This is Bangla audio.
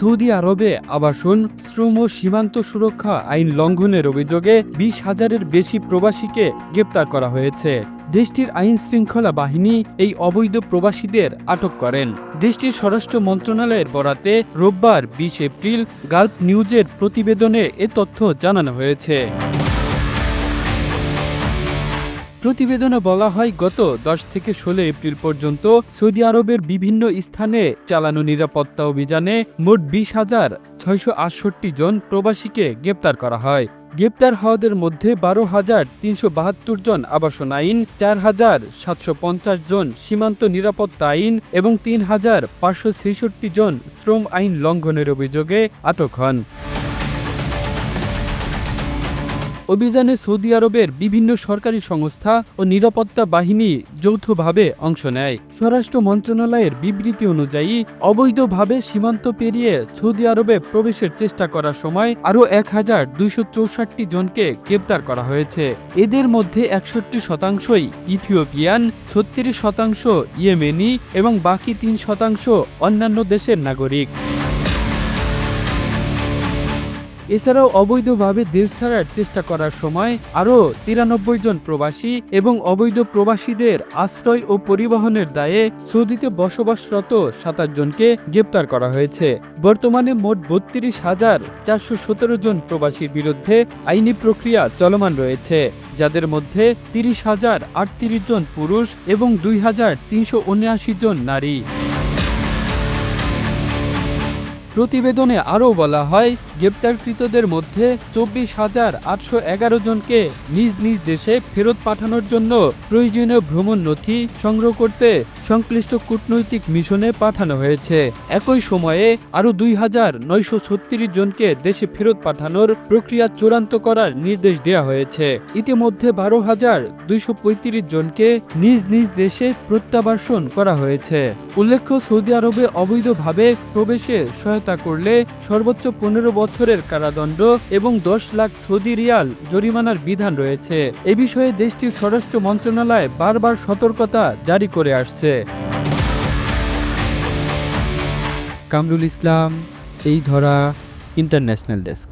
সৌদি আরবে আবাসন, শ্রম ও সীমান্ত সুরক্ষা আইন লঙ্ঘনের অভিযোগে বিশ হাজারের বেশি প্রবাসীকে গ্রেপ্তার করা হয়েছে। দেশটির আইন শৃঙ্খলা বাহিনী এই অবৈধ প্রবাসীদের আটক করেন। দেশটির স্বরাষ্ট্র মন্ত্রণালয়ের বরাতে রোববার বিশ এপ্রিল গাল্প নিউজের প্রতিবেদনে এ তথ্য জানানো হয়েছে। প্রতিবেদনে বলা হয়, গত দশ থেকে ষোলো এপ্রিল পর্যন্ত সৌদি আরবের বিভিন্ন স্থানে চালানো নিরাপত্তা অভিযানে মোট বিশ হাজার ছয়শো আটষট্টি জন প্রবাসীকে গ্রেপ্তার করা হয়। গ্রেপ্তার হওয়াদের মধ্যে বারো হাজার তিনশো বাহাত্তর জন আবাসন আইন, চার হাজার সাতশো পঞ্চাশ জন সীমান্ত নিরাপত্তা আইন এবং তিন হাজার পাঁচশো ছেষট্টি জন শ্রম আইন লঙ্ঘনের অভিযোগে আটক হন। অভিযানে সৌদি আরবের বিভিন্ন সরকারি সংস্থা ও নিরাপত্তা বাহিনী যৌথভাবে অংশ নেয়। স্বরাষ্ট্র মন্ত্রণালয়ের বিবৃতি অনুযায়ী, অবৈধভাবে সীমান্ত পেরিয়ে সৌদি আরবে প্রবেশের চেষ্টা করার সময় আরও এক হাজার দুইশো চৌষট্টি জনকে গ্রেপ্তার করা হয়েছে। এদের মধ্যে একষট্টি শতাংশই ইথিওপিয়ান, ছত্রিশ শতাংশ ইয়েমেনি এবং বাকি তিন শতাংশ অন্যান্য দেশের নাগরিক। এছাড়াও অবৈধভাবে দেশ ছাড়ার চেষ্টা করার সময় আরও তিরানব্বই জন প্রবাসী এবং অবৈধ প্রবাসীদের আশ্রয় ও পরিবহনের দায়ে সৌদিতে বসবাসরত সাতাশ জনকে গ্রেপ্তার করা হয়েছে। বর্তমানে মোট বত্রিশ হাজার চারশো সতেরো জন প্রবাসীর বিরুদ্ধে আইনি প্রক্রিয়া চলমান রয়েছে, যাদের মধ্যে তিরিশ হাজার আটত্রিশ জন পুরুষ এবং দুই হাজার তিনশো উনআশি জন নারী। প্রতিবেদনে আরও বলা হয় গ্রেপ্তারকৃতদের মধ্যে চব্বিশ হাজার আটশো এগারো জনকে নিজ নিজ দেশে ফেরত পাঠানোর জন্য প্রয়োজনীয় ভ্রমণ নথি সংগ্রহ করতে সংশ্লিষ্ট কূটনৈতিক মিশনে পাঠানো হয়েছে। একই সময়ে আরও দুই হাজার নয়শো ছত্রিশ জনকে দেশে ফেরত পাঠানোর প্রক্রিয়া চূড়ান্ত করার নির্দেশ দেওয়া হয়েছে। ইতিমধ্যে বারো হাজার দুইশো পঁয়ত্রিশ জনকে নিজ নিজ দেশে প্রত্যাবাসন করা হয়েছে। উল্লেখ্য, সৌদি আরবে অবৈধভাবে প্রবেশে সহায়তা করলে সর্বোচ্চ পনেরো বছরের কারাদণ্ড এবং দশ লাখ সৌদি রিয়াল জরিমানার বিধান রয়েছে। এ বিষয়ে দেশটির স্বরাষ্ট্র মন্ত্রণালয় বারবার সতর্কতা জারি করে আসছে। কামরুল ইসলাম, এই ধরা, ইন্টারন্যাশনাল ডেস্ক।